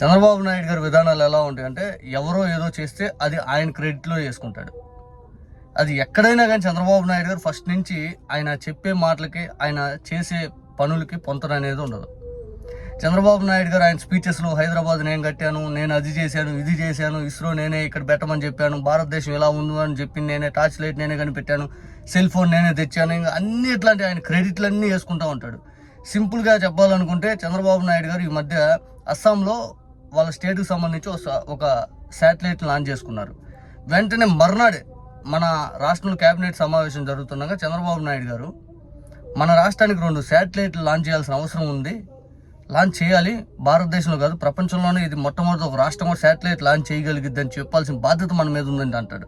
చంద్రబాబు నాయుడు గారి విధానాలు ఎలా ఉంటాయంటే ఎవరో ఏదో చేస్తే అది ఆయన క్రెడిట్లో చేసుకుంటాడు అది ఎక్కడైనా కానీ చంద్రబాబు నాయుడు గారు ఫస్ట్ నుంచి ఆయన చెప్పే మాటలకి ఆయన చేసే పనులకి పొంతన అనేది ఉండదు. చంద్రబాబు నాయుడు గారు ఆయన స్పీచెస్లో హైదరాబాద్ నేను కట్టాను నేను అది చేశాను ఇది చేశాను ఇస్రో నేనే ఇక్కడ పెట్టమని చెప్పాను భారతదేశం ఎలా ఉందో అని చెప్పింది నేనే టార్చ్ లైట్ నేనే కనిపెట్టాను సెల్ ఫోన్ నేనే తెచ్చాను ఇంకా అన్ని ఇట్లాంటి ఆయన క్రెడిట్లన్నీ వేసుకుంటూ ఉంటాడు. సింపుల్గా చెప్పాలనుకుంటే చంద్రబాబు నాయుడు గారు ఈ మధ్య అస్సాంలో వాళ్ళ స్టేట్కి సంబంధించి ఒక శాటిలైట్ లాంచ్ చేసుకున్నారు. వెంటనే మర్నాడే మన రాష్ట్రంలో కేబినెట్ సమావేశం జరుగుతుండగా చంద్రబాబు నాయుడు గారు మన రాష్ట్రానికి రెండు శాటిలైట్లు లాంచ్ చేయాల్సిన అవసరం ఉంది. లాంచ్ చేయాలి. భారతదేశంలో కాదు ప్రపంచంలోనే ఇది మొట్టమొదటి ఒక రాష్ట్రం కూడా శాటిలైట్ లాంచ్ చేయగలిగిద్దని చెప్పాల్సిన బాధ్యత మన మీద ఉందని అంటాడు.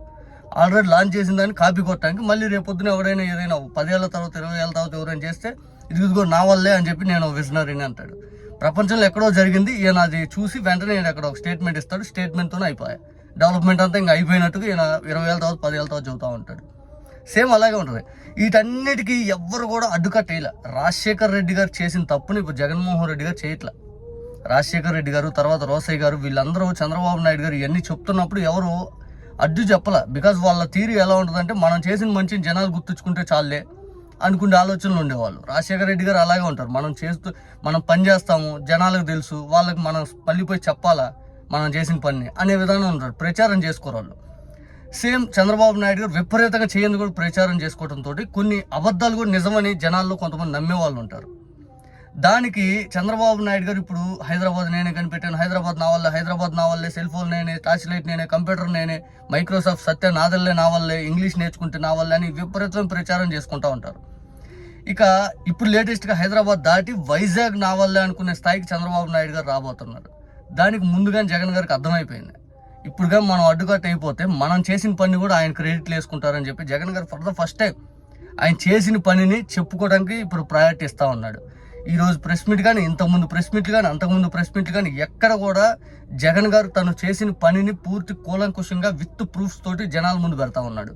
ఆల్రెడీ లాంచ్ చేసిన దాన్ని కాపీ కొట్టడానికి మళ్ళీ రేపొద్దున ఎవరైనా ఏదైనా పదేళ్ళ తర్వాత ఇరవై ఏళ్ళ తర్వాత ఎవరైనా చేస్తే ఇది ఇదిగో నా వల్లే అని చెప్పి నేను విజనరీని అంటాడు. ప్రపంచంలో ఎక్కడో జరిగింది. ఈయన అది చూసి వెంటనే ఈయన అక్కడ ఒక స్టేట్మెంట్ ఇస్తాడు. స్టేట్మెంట్తోనే అయిపోయాయి. డెవలప్మెంట్ అంతా ఇంకా అయిపోయినట్టుగా ఈయన ఇరవై వేల తర్వాత పదివేల తర్వాత చెబుతూ ఉంటాడు. సేమ్ అలాగే ఉంటుంది. వీటన్నిటికీ ఎవ్వరు కూడా అడ్డుకట్టేయలే రాజశేఖర్ రెడ్డి గారు చేసిన తప్పుని ఇప్పుడు జగన్మోహన్ రెడ్డి గారు చేయట్లే. రాజశేఖర్ రెడ్డి గారు తర్వాత రోసయ్య గారు వీళ్ళందరూ చంద్రబాబు నాయుడు గారు ఇవన్నీ చెప్తున్నప్పుడు ఎవరు అడ్డు చెప్పలే. బికాజ్ వాళ్ళ తీరు ఎలా ఉంటుందంటే మనం చేసిన మంచిని జనాలు గుర్తుంచుకుంటే చాలే. అనుకునే ఆలోచనలు ఉండేవాళ్ళు. రాజశేఖర రెడ్డి గారు అలాగే ఉంటారు. మనం చేస్తూ మనం పని చేస్తాము జనాలకు తెలుసు వాళ్ళకి మనం మళ్ళీ పోయి చెప్పాలా మనం చేసిన పని అనే విధానం ఉంటారు. ప్రచారం చేసుకోరు వాళ్ళు. సేమ్ చంద్రబాబు నాయుడు గారు విపరీతంగా చేయని కూడా ప్రచారం చేసుకోవడంతో కొన్ని అబద్ధాలు కూడా నిజమని జనాల్లో కొంతమంది నమ్మే వాళ్ళు ఉంటారు. దానికి చంద్రబాబు నాయుడు గారు ఇప్పుడు హైదరాబాద్ నేనే కనిపెట్టాను హైదరాబాద్ నా వల్లే హైదరాబాద్ నా వల్లే సెల్ ఫోన్ నేనే టార్చ్ లైట్ నేనే కంప్యూటర్ నేనే మైక్రోసాఫ్ట్ సత్య నాదల్లే నా వల్లే ఇంగ్లీష్ నేర్చుకుంటే నా వల్లే అని విపరీతం ప్రచారం చేసుకుంటూ ఉంటారు. ఇక ఇప్పుడు లేటెస్ట్గా హైదరాబాద్ దాటి వైజాగ్ నావల్లే అనుకునే స్థాయికి చంద్రబాబు నాయుడు గారు రాబోతున్నారు. దానికి ముందుగానే జగన్ గారికి అర్థమైపోయింది. ఇప్పుడుగా మనం అడ్డుకట్ అయిపోతే మనం చేసిన పని కూడా ఆయన క్రెడిట్లు వేసుకుంటారని చెప్పి జగన్ గారు ఫర్ ద ఫస్ట్ టైం ఆయన చేసిన పనిని చెప్పుకోవడానికి ఇప్పుడు ప్రయారిటీ ఇస్తూ ఉన్నాడు. ఈరోజు ప్రెస్ మీట్ కానీ ఇంతకుముందు ప్రెస్ మీట్ కానీ అంతకుముందు ప్రెస్ మీట్ కానీ ఎక్కడ కూడా జగన్ గారు తను చేసిన పనిని పూర్తి కూలంకుషంగా విత్ ప్రూఫ్స్ తోటి జనాల ముందు పెడతా ఉన్నాడు.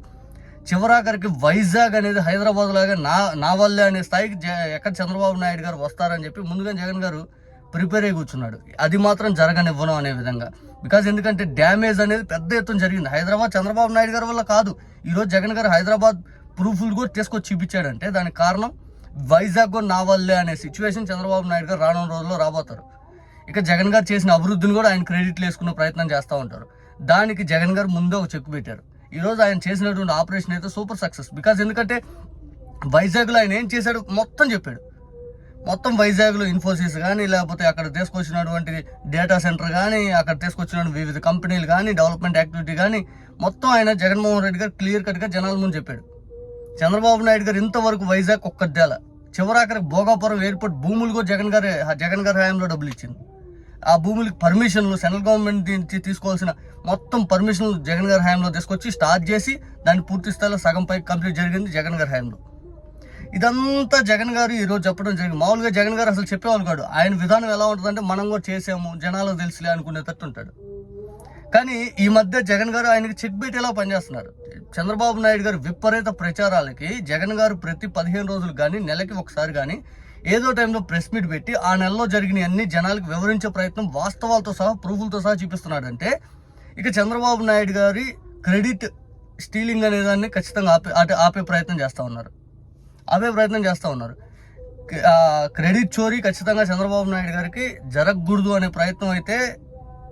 చివరాఖరికి వైజాగ్ అనేది హైదరాబాద్ లాగా నా నా వల్లే అనే స్థాయికి జ- ఎక్కడ చంద్రబాబు నాయుడు గారు వస్తారని చెప్పి ముందుగా జగన్ గారు ప్రిపేర్ అయి కూర్చున్నాడు. అది మాత్రం జరగనివ్వను అనే విధంగా. బికాజ్ ఎందుకంటే డ్యామేజ్ అనేది పెద్ద ఎత్తున జరిగింది. హైదరాబాద్ చంద్రబాబు నాయుడు గారి వల్ల కాదు. ఈరోజు జగన్ గారు హైదరాబాద్ ప్రూఫ్లు కూడా తీసుకొచ్చి చూపించాడంటే దానికి కారణం వైజాగ్ కూడా నా వల్లే అనే సిచ్యువేషన్ చంద్రబాబు నాయుడు గారు రానున్న రోజుల్లో రాబోతారు. ఇక జగన్ గారు చేసిన అభివృద్ధిని కూడా ఆయన క్రెడిట్లు వేసుకునే ప్రయత్నం చేస్తూ ఉంటారు. దానికి జగన్ గారు ముందే ఒక చెక్ పెట్టారు. ఈరోజు ఆయన చేసినటువంటి ఆపరేషన్ అయితే సూపర్ సక్సెస్. బికాజ్ ఎందుకంటే వైజాగ్లో ఆయన ఏం చేశాడు? మొత్తం చెప్పాడు. మొత్తం వైజాగ్లో ఇన్ఫోసిస్ కానీ లేకపోతే అక్కడ తీసుకొచ్చినటువంటి డేటా సెంటర్ కానీ అక్కడ తీసుకొచ్చిన వివిధ కంపెనీలు కానీ డెవలప్మెంట్ యాక్టివిటీ కానీ మొత్తం ఆయన జగన్మోహన్ రెడ్డి గారు క్లియర్ కట్గా జనాల ముందు చెప్పాడు. చంద్రబాబు నాయుడు గారు ఇంతవరకు వైజాగ్ ఒక్కదేల చివరాఖరికి భోగాపురం ఎయిర్పోర్ట్ భూములు కూడా జగన్ గారి జగన్ గారి హయాంలో డబ్బులు ఇచ్చింది. ఆ భూములకి పర్మిషన్లు సెంట్రల్ గవర్నమెంట్ నుంచి తీసుకోవాల్సిన మొత్తం పర్మిషన్లు జగన్ గారి హయాంలో తీసుకొచ్చి స్టార్ట్ చేసి దాన్ని పూర్తి స్థాయిలో సగం పై కంప్లీట్ జరిగింది జగన్ గారి హయాంలో. ఇదంతా జగన్ గారు ఈరోజు చెప్పడం జరిగింది. మామూలుగా జగన్ గారు అసలు చెప్పేవాళ్ళు కాడు ఆయన విధానం ఎలా ఉంటుందంటే మనం కూడా చేసాము జనాలకు తెలుసులే అనుకునేటట్టు ఉంటాడు. కానీ ఈ మధ్య జగన్ గారు ఆయనకి చెక్ బీట్ ఎలా పనిచేస్తున్నారు? చంద్రబాబు నాయుడు గారు విపరీత ప్రచారాలకి జగన్ గారు ప్రతి పదిహేను రోజులు కానీ నెలకి ఒకసారి కానీ ఏదో టైంలో ప్రెస్ మీట్ పెట్టి ఆ నెలలో జరిగిన అన్ని జనాలకు వివరించే ప్రయత్నం వాస్తవాలతో సహా ప్రూఫ్లతో సహా చూపిస్తున్నాడంటే ఇక చంద్రబాబు నాయుడు గారి క్రెడిట్ స్టీలింగ్ అనే దాన్ని ఖచ్చితంగా ఆపే అటు ఆపే ప్రయత్నం చేస్తూ ఉన్నారు. ఆపే ప్రయత్నం చేస్తూ ఉన్నారు. క్రెడిట్ చోరీ ఖచ్చితంగా చంద్రబాబు నాయుడు గారికి జరగకూడదు అనే ప్రయత్నం అయితే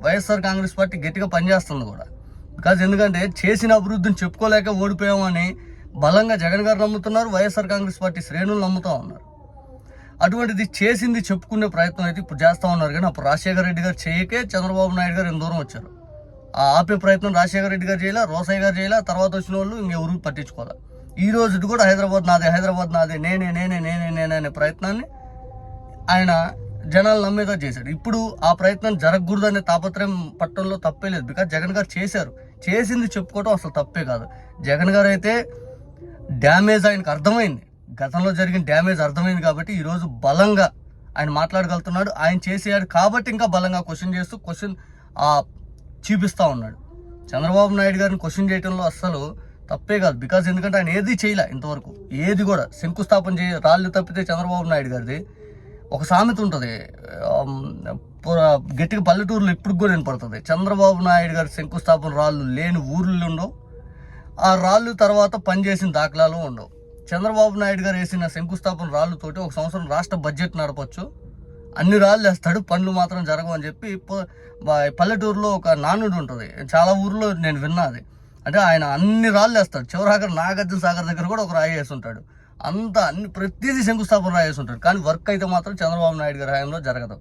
వైఎస్ఆర్ కాంగ్రెస్ పార్టీ గట్టిగా పనిచేస్తుంది కూడా. బికాజ్ ఎందుకంటే చేసిన అభివృద్ధిని చెప్పుకోలేక ఓడిపోయామని బలంగా జగన్ గారు నమ్ముతున్నారు వైఎస్ఆర్ కాంగ్రెస్ పార్టీ శ్రేణులు నమ్ముతూ ఉన్నారు. అటువంటిది చేసింది చెప్పుకునే ప్రయత్నం అయితే ఇప్పుడు చేస్తూ ఉన్నారు. కానీ అప్పుడు రాజశేఖర రెడ్డి గారు చేయకే చంద్రబాబు నాయుడు గారు ఎంత దూరం వచ్చారు. ఆ ఆపే ప్రయత్నం రాజశేఖర రెడ్డి గారు చేయాలా రోసయ్య గారు చేయాల తర్వాత వచ్చిన వాళ్ళు ఇంకెవరు పట్టించుకోవాలి? ఈ రోజు కూడా హైదరాబాద్ నాదే హైదరాబాద్ నాదే నేనే నేనే నేనే నేనే అనే ప్రయత్నాన్ని ఆయన జనాలు నమ్మేదా చేశాడు. ఇప్పుడు ఆ ప్రయత్నం జరగకూడదు అనే తాపత్రయం పట్టడంలో తప్పే లేదు. బికాజ్ జగన్ గారు చేశారు. చేసింది చెప్పుకోవడం అసలు తప్పే కాదు. జగన్ గారు అయితే డ్యామేజ్ ఆయనకు అర్థమైంది. గతంలో జరిగిన డ్యామేజ్ అర్థమైంది కాబట్టి ఈరోజు బలంగా ఆయన మాట్లాడగలుగుతున్నాడు. ఆయన చేసేయాడు కాబట్టి ఇంకా బలంగా క్వశ్చన్ చేస్తూ క్వశ్చన్ చూపిస్తూ ఉన్నాడు. చంద్రబాబు నాయుడు గారిని క్వశ్చన్ చేయడంలో అస్సలు తప్పే కాదు. బికాజ్ ఎందుకంటే ఆయన ఏది చేయలే ఇంతవరకు. ఏది కూడా శంకుస్థాపన చేయ రాళ్ళు తప్పితే చంద్రబాబు నాయుడు గారిది ఒక సామెత ఉంటుంది. ఆమ్, గట్టిగా పల్లెటూరులో ఇప్పుడు కూడా వినపడుతుంది. చంద్రబాబు నాయుడు గారి శంకుస్థాపన రాళ్ళు లేని ఊర్లు ఉండవు. ఆ రాళ్ళు తర్వాత పనిచేసిన దాఖలాలు ఉండవు. చంద్రబాబు నాయుడు గారు వేసిన శంకుస్థాపన రాళ్ళతోటి ఒక సంవత్సరం రాష్ట్ర బడ్జెట్ నడపచ్చు. అన్ని రాళ్ళు వేస్తాడు పనులు మాత్రం జరగవు అని చెప్పి పల్లెటూరులో ఒక నానుడు ఉంటుంది. చాలా ఊర్లో నేను విన్నా అది. అంటే ఆయన అన్ని రాళ్ళు వేస్తాడు. చివరాఖరి నాగార్జున సాగర్ దగ్గర కూడా ఒక రాయి వేసి ఉంటాడు అంత అన్ని ప్రతిదీ శంకుస్థాపన రాయి వేసి ఉంటాడు కానీ వర్క్ అయితే మాత్రం చంద్రబాబు నాయుడు గారి హయాంలో జరగదు.